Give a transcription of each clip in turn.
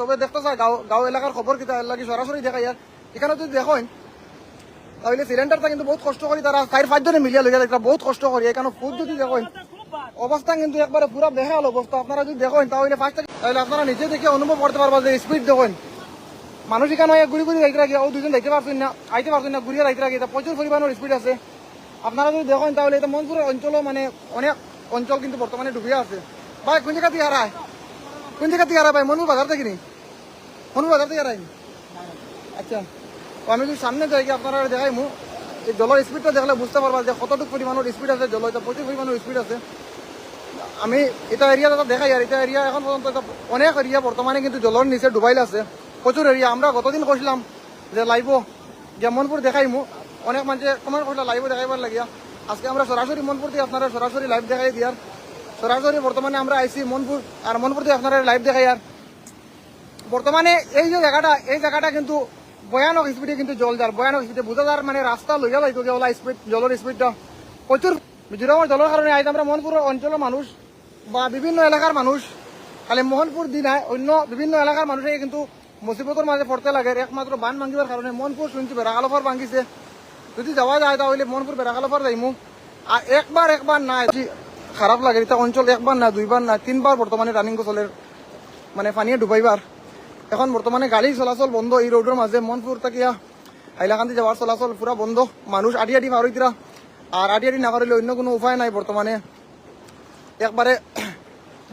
সবে দেখতে চায় গাঁও গাঁও এলাকার খবর কিতা এর সরাসরি দেখাই আর এখানে যদি দেখেন তাহলে সিলিন্ডারটা কিন্তু বহুত কষ্ট করি তারা চার পাঁচজনে মিলিয়ে এটা বহুত কষ্ট করি এখানে ফুড যদি দেখেন অবস্থা কিন্তু একবারে পুরো বেহাল অবস্থা আপনারা যদি দেখেন তাহলে ফার্স্ট তাহলে আপনারা নিজে দেখে অনুভব করতে পারবা যে স্পিড দেখেন মানুষ এখানে ঘুরি ঘুরি যাইতে রাখি ও দুজন যাইতে পারছেন না, আইতে পারছেন না, ঘুরিয়ে যাইতে রাখি প্রচুর পরিমাণের স্পিড আছে। আপনারা যদি দেখেন তাহলে এটা মনপুরের অঞ্চলও মানে অনেক অঞ্চল কিন্তু বর্তমানে ডুবিয়ে আছে। ভাই, কোন জায়গা হারায় কোন জায়গা হারায় মনপুর বাজার থেকে নি মনপুর বাজার থেকে হারাই আচ্ছা আমি যদি সামনে যাই আপনারা দেখাই মু। এই জলের স্পিডটা দেখলে বুঝতে পারবা যে কতটুকু পরিমাণের স্পিড আছে জল এটা প্রচুর পরিমাণের স্পিড আছে। আমি এটা এরিয়া দাদা দেখাই আর এটা এরিয়া এখন পর্যন্ত অনেক এরিয়া বর্তমানে কিন্তু জলের নিচে ডুবাইল আছে। প্রচুর এরিয়া আমরা গতদিন কইছিলাম যে লাইভ যে মনপুর দেখাইমু অনেক মানুষে কমেন্ট করলে লাইভ দেখাইবার লাগিয়া। আজকে আমরা সরাসরি মনপুর দিয়ে আপনারা সরাসরি লাইভ দেখাই দিয়ার সরাসরি বর্তমানে আমরা আইসি মনপুর আর মনপুর দিয়ে আপনারা লাইভ দেখাই আর বর্তমানে এই যে জায়গাটা, এই জায়গাটা কিন্তু ভয়ানক স্পিডে কিন্তু জল যার ভয়ানক স্পিডে বোঝা যার মানে রাস্তা লইয়া যাইতো ওলা স্পিড জলের স্পিডটা প্রচুর মিজোরামের জলের কারণে আজ আমরা মোহনপুর অঞ্চলের মানুষ বা বিভিন্ন এলাকার মানুষ খালি মোহনপুর দিনায় অন্য বিভিন্ন এলাকার মানুষে কিন্তু মুসিবতের মাঝে পড়তে লাগে একমাত্র বান ভাঙিবার কারণে মনপুর শুনছি বেড়াকালফার ভাঙিছে। যদি যাওয়া যায় তাহলে মনপুর বেড়াকালফার যাইমু। আর একবার একবার না খারাপ লাগে, এটা অঞ্চল একবার না দুইবার না তিনবার বর্তমানে রানিং গোসলের মানে পানিয়ে ডুবাইবার এখন বর্তমানে গাড়ি চলাচল বন্ধ, এই রোডের মাঝে মনপুর তাকিয়া হাইলাকান্দি যাওয়ার চলাচল পুরা বন্ধ। মানুষ আডি আডি পার হইতিরা আর আডি আডি না পারিলে অন্য কোনো উপায় নাই বর্তমানে একবারে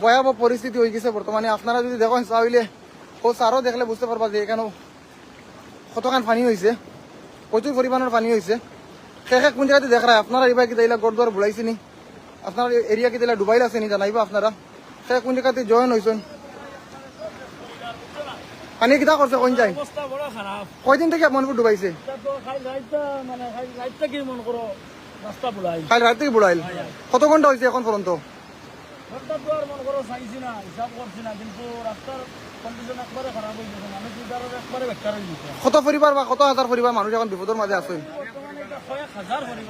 ভয়াবহ পরিস্থিতি হয়ে গেছে বর্তমানে আপনারা যদি দেখেন তাহলে ও সারও দেখলে বুঝতে পারবা যে এখানেও কতখান পানি হয়েছে প্রচুর পরিমাণের পানি হয়েছে শেষ কোন জায়গাতে দেখ রায় আপনারা এবার কি দিলা গড়দুয়ার বুলাইছে নি আপনার এরিয়া কি দিলা ডুবাইল আছে নি জানাইবা আপনারা। শেষ কোন জায়গাতে জয়েন হয়েছেন পানি কিতা করছে কোন যাই কয়দিন থেকে মনপুর ডুবাইছে? কাল রাত থেকে বুড়াইল কত ঘণ্টা হয়েছে এখন পর্যন্ত মন কত পরিবার বা কত হাজার পরিবার মানুষ এখন বিপদের মাঝে আছে? মানে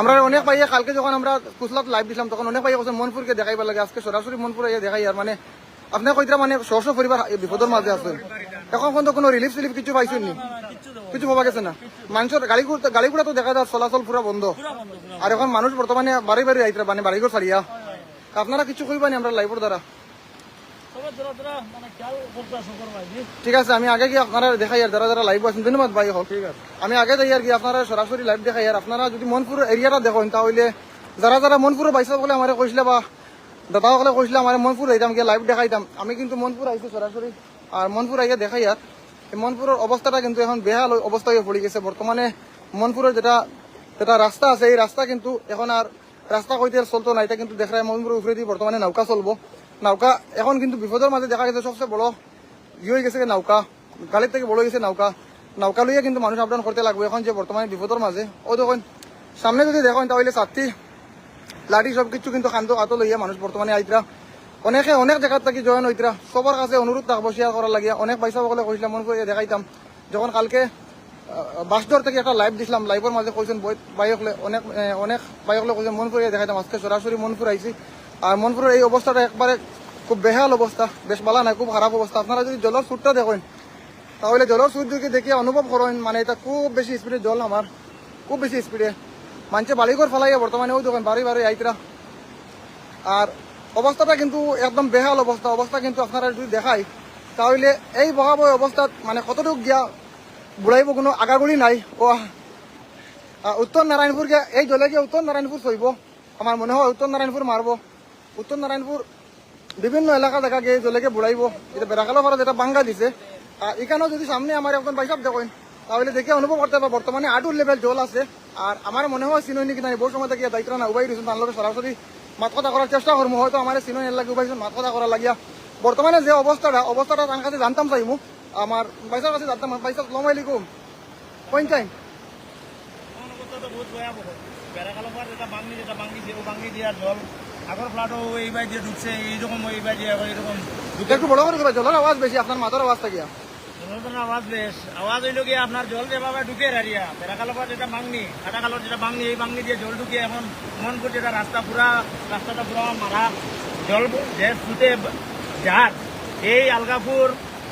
আমরা অনেক ভাইয়া কালকে যখন আমরা কুসলাত লাইভ দিছিলাম তখন অনেক কৈছে মনপুরকে দেখাইবার লাগে আজকে সরাসরি মনপুর দেখাই আর মানে আপনার কইতরা মানে শ শ পরিবার বিপদের মাঝে আছে। এখন পর্যন্ত কোনো রিলিফ সিলিফ কিছু পাইছেন নি? কিছু পাওয়া গেছে না? মানুষের গাড়ি গাড়ি ঘোড়া তো দেখা যায় চলাচল পুরো বন্ধ। আর এখন মানুষ বর্তমানে বাড়ি বাড়ি আইতরা মানে বাড়িঘর ছাড়িয়া আপনারা কিছু কইবানি আমরা লাইভের দ্বারা ঠিক আছে আমি আগে কি আপনারা দেখাই আর যারা যারা লাইভ আছেন ধন্যবাদ ভাই হোক ঠিক আছে। আমি আগে যাই আর কি আপনারা সরাসরি লাইভ দেখাই আর আপনারা যদি মনপুর এরিয়াটা দেখেন তাহলে যারা যারা মনপুর বাইসা বলে আমার কইছিলে বা দাদাসকলে কৈছিলে আমার মনপুর যাইতাম গিয়ে লাইভ দেখাইতাম আমি কিন্তু মনপুর আইছি সরাসরি আর মনপুর আইয়া দেখাই আর এই মনপুরের অবস্থাটা কিন্তু এখন বেহাল অবস্থা হয়ে পড়ে গেছে। বর্তমানে মনপুরের যেটা যেটা রাস্তা আছে, এই রাস্তা কিন্তু এখন আর রাস্তা কইতে আর চলতো না এটা কিন্তু দেখা যায় মনপুরের উপরে দিয়ে বর্তমানে নৌকা চলবো। নৌকা এখন কিন্তু বিপদের মাঝে দেখা গেছে। সবচেয়ে বড় ই হয়ে গেছে নৌকা। গাড়ির থেকে বড় গেছে নৌকা। নৌকা লইয়া কিন্তু মানুষ আপ ডাউন করতে লাগবে। এখন যে বর্তমানে বিপদের মাঝে ও দেখুন, সামনে যদি দেখেন, তাহলে ছাত্রী লাঠি সব কিছু কিন্তু খান্ত হাত লইয়া মানুষ বর্তমানে আইতরা অনেকে, অনেক জায়গাত থাকি জয়েন হইতরা সবার কাছে অনুরোধ থাকব শেয়ার করার লাগিয়া। অনেক পয়সা বকলে কইছিলাম মন করে দেখাইতাম যখন কালকে বাসডোর থেকে একটা লাইভ দিছিলাম লাইভের মাঝে কইছেন বাইকলে অনেক অনেক বাইকলে কইছেন মন করে দেখাইতাম আজকে সরাসরি মনপুর আইছি আর মনপুরের এই অবস্থাটা একবারে খুব বেহাল অবস্থা বেশ ভালো নাই, খুব খারাপ অবস্থা আপনারা যদি জলের সুরটা দেখেন, তাহলে জলের সুর যদি দেখে অনুভব করেন মানে এটা খুব বেশি স্পিডে জল আমার খুব বেশি স্পিডে মানুষে বালিঘর ফেলাইয়া বর্তমানে ওই দোকান বাড়ি বাড়ি আইতরা আর অবস্থাটা কিন্তু একদম বেহাল অবস্থা অবস্থা কিন্তু আপনারা যদি দেখাই, তাহলে এই বহাবহ অবস্থাত মানে কতটুকু গিয়া বুড়াইব কোনো আগাগুড়ি নাই। ও উত্তর নারায়ণপুর গিয়া, এই জলে গিয়ে উত্তর নারায়ণপুর চইব আমার মনে হয় উত্তর নারায়ণপুর মারব উত্তর নারায়ণপুর বিভিন্ন এলাকা দেখা গিয়ে জলেকে বুড়াইব এটা বেড়াকালো ভাড়া যেটা বাঙ্গা দিছে। আর এখানেও যদি সামনে আমার একজন বাইসাব দেখেন। তাহলে দেখে অনুভব করতে পারব। বর্তমানে আটুর লেভেল জল আছে। আর আমার মনে হয় সিনই নাকি নাই বহু সময় থেকে দায়িত্ব না উবাই দিয়েছেন তার লগে সরাসরি মাত কথা করার চেষ্টা করব হয়তো আমার সিনই লাগে উবাইছেন মাত কথা করার লাগিয়া। বর্তমানে যে অবস্থাটা অবস্থাটা তার কাছে জানতাম চাইমু আমার বাইসার কাছে জানতাম বাইসা সালাম আলাইকুম কোন জল। আগর ফ্লাটও এইবার দিয়ে ঢুকছে এইরকম এইবার দিয়ে এরকম। একটু বড় করে জলের আওয়াজ বেশি আপনার মাথার আওয়াজ থাকিয়া জনগণের আওয়াজ বেশ। আওয়াজ হইল গিয়ে আপনার জল যেভাবে ঢুকে রারিয়া বেড়াকালপার যেটা বাংনি কাটাকালোর যেটা বাংনি এই বাংনি দিয়ে জল ঢুকে এখন মনপুর যেটা রাস্তা পুরা রাস্তাটা পুরা মারা। জল যে যার এই আলগাপুর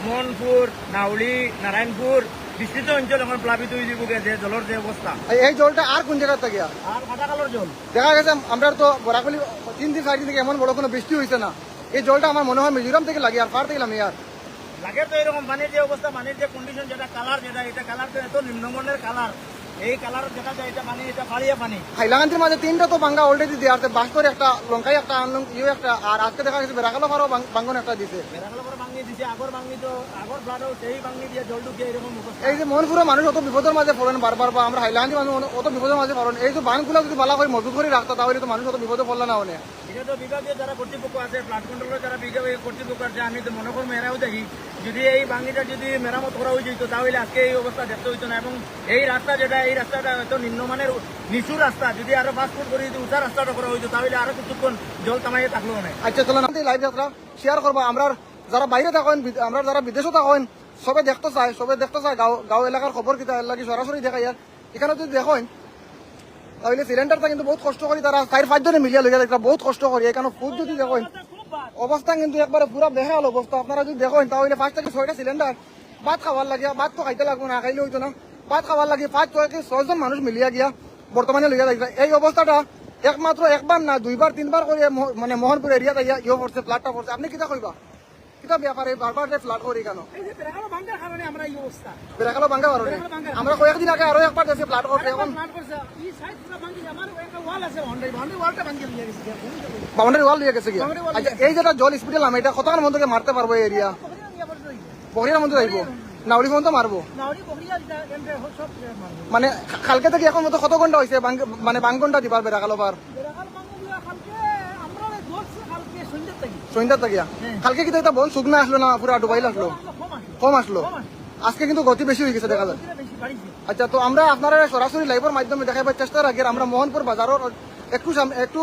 মনপুর নাউলি নারায়ণপুর বিস্তৃত অঞ্চল এখন প্লাবিত হয়ে যাব যে জলের যে অবস্থা। এই- জলটা আর কোন জায়গা থেকে আর কাটাকালোর জল। দেখা গেছে আমরা তো বরাকলি তিন দিন চার দিন থেকে এমন বড় কোনো বৃষ্টি হয়েছে না। এই জলটা আমার মনে হয় মিজোরাম থেকে লাগে আর পার থেকে আর লাগে তো এরকম পানির যে অবস্থা পানির যে কন্ডিশন যেটা কালার যেটা এটা কালার তো এত নিম্নমানের কালার এই কালার যেটা যায় এটা পানি এটা পাড়িয়া পানি। হাইলাকান্দির মাঝে তিনটা তো বাঙ্গা অলরেডি দিয়ে আছে। বাস করে একটা লঙ্কাই একটা আনলং ইয়ে একটা আর আজকে দেখা গেছে বেড়াকালো পারও বাঙ্গন একটা দিছে। বেড়াকালোর এই যে মোহনপুরের মানুষ অত বিপদের মাঝে পড়েন বারবার বা আমরা হাইলাকান্দি মানুষ অত বিপদের মাঝে পড়েন এই যে বানগুলো যদি ভালো করে মজবুত করে রাখতো তাহলে তো মানুষ অত বিপদে পড়ল না অনেক এটা তো বিভাগীয় যারা কর্তৃপক্ষ আছে ফ্লাড কন্ট্রোলের যারা বিভাগীয় কর্তৃপক্ষ আছে আমি তো মনে করব এরাও দেখি। যদি এই ভাঙিটা যদি মেরামত করা হয়ে যেত তাহলে আজকে এই অবস্থা দেখতে হইতো না। এবং এই রাস্তা যেটা এই রাস্তাটা হয়তো নিম্নমানের নিচু রাস্তা যদি আরও ফুট করে যদি উঁচা রাস্তাটা করা হইতো তাহলে আরও কিছুক্ষণ জল তামাইয়ে থাকল না আচ্ছা চলো লাইভ যাত্রা শেয়ার করব আমরা যারা বাইরে থাকেন আমরা যারা বিদেশে থাকেন, সবে দেখতে চাই, সবে দেখতে চাই গাঁও গাঁও এলাকার খবর কিতা, এর লাগি সরাসরি দেখাই আর এখানে যদি দেখেন, তাহলে সিলিন্ডারটা কিন্তু বহুত কষ্ট করি তারা চার পাঁচজনে মিলিয়া লইয়া দেখরা বহুত কষ্ট করি। এখানে ফুড যদি দেখেন, অবস্থা কিন্তু একবারে পুরো বেহাল অবস্থা। আপনারা যদি দেখেন, তাহলে পাঁচ থেকে ছয়টা সিলিন্ডার ভাত খাবার লাগে ভাত তো খাইতে লাগবো না, খাইলে হইতো না। ভাত খাবার লাগে পাঁচ থেকে ছয়জন মানুষ মিলিয়া গিয়া বর্তমানে লইয়া দেখরা এই অবস্থাটা একমাত্র একবার না, দুইবার, তিনবার করে মানে মোহনপুর এরিয়াতে ইয়া পড়ছে ফ্লাটটা পড়ছে আপনি কিতা কইবা? কিতা ব্যাপারে বারবার ফ্লাট করি কেন বেড়াকালো কারণে আমরা কয়েকদিন আগে আরও একবার দেশে ফ্লাট করছে এখন বাউন্ডারি ওয়াল দিয়ে গেছে গিয়া আচ্ছা এই যেটা জল স্পিডে নামে এটা কতক্ষণ মধ্যে মারতে পারব এরিয়া বহিরার মধ্যে যাইব নাউরি পর্যন্ত মারবো মানে কালকে থেকে এখন মতো কত ঘণ্টা হয়েছে মানে বাং ঘণ্টা দিবার বেড়াকালো পার বেড়াকাল ভাঙগুলো কালকে আমরা দোষ কালকে সন্ধ্যে থাকিয়া কালকে কিন্তু এটা বল শুকনা আসলো না পুরো ডুবাইল আসলো। কম আসলো আজকে কিন্তু গতি বেশি হয়ে গেছে দেখা যায়। আচ্ছা তো আমরা আপনারা সরাসরি লাইভের মাধ্যমে দেখাবার চেষ্টা রাখি আমরা মোহনপুর বাজারের একটু একটু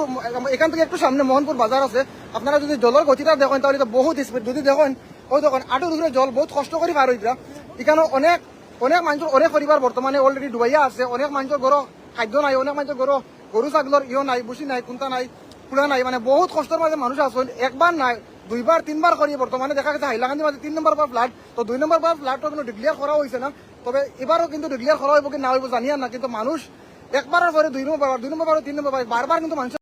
এখান থেকে একটু সামনে মোহনপুর বাজার আছে। আপনারা যদি জলের গতিটা দেখেন তাহলে তো বহুত স্পিড যদি দেখেন ওই দেখেন আটু দূরে জল বহুত কষ্ট করে পার হইতা এখানে অনেক অনেক মানুষের অনেক পরিবার বর্তমানে অলরেডি ডুবাইয়া আছে। অনেক মানুষের গরো খাদ্য নাই অনেক মানুষের গরো গরু ছাগলের ইয়ে নাই বুসি নাই কুন্তা নাই। কুড়া নাই মানে বহুত কষ্টের মাঝে মানুষ আছে। একবার নাই দুইবার তিনবার করি বর্তমানে দেখা গেছে, হাইলাকান্দি মাঝে তিন নম্বর বার ফ্লাড তো দুই নম্বর বার ফ্লাডটা কিন্তু ডিক্লিয়ার করা হয়েছে না। তবে এবারও কিন্তু ডিক্লিয়ার করা হইব কি না হইব জানিয়া না কিন্তু মানুষ একবারের পরে দুই নম্বর বার দুই নম্বর বার তিন নম্বর বার বারবার কিন্তু মানুষ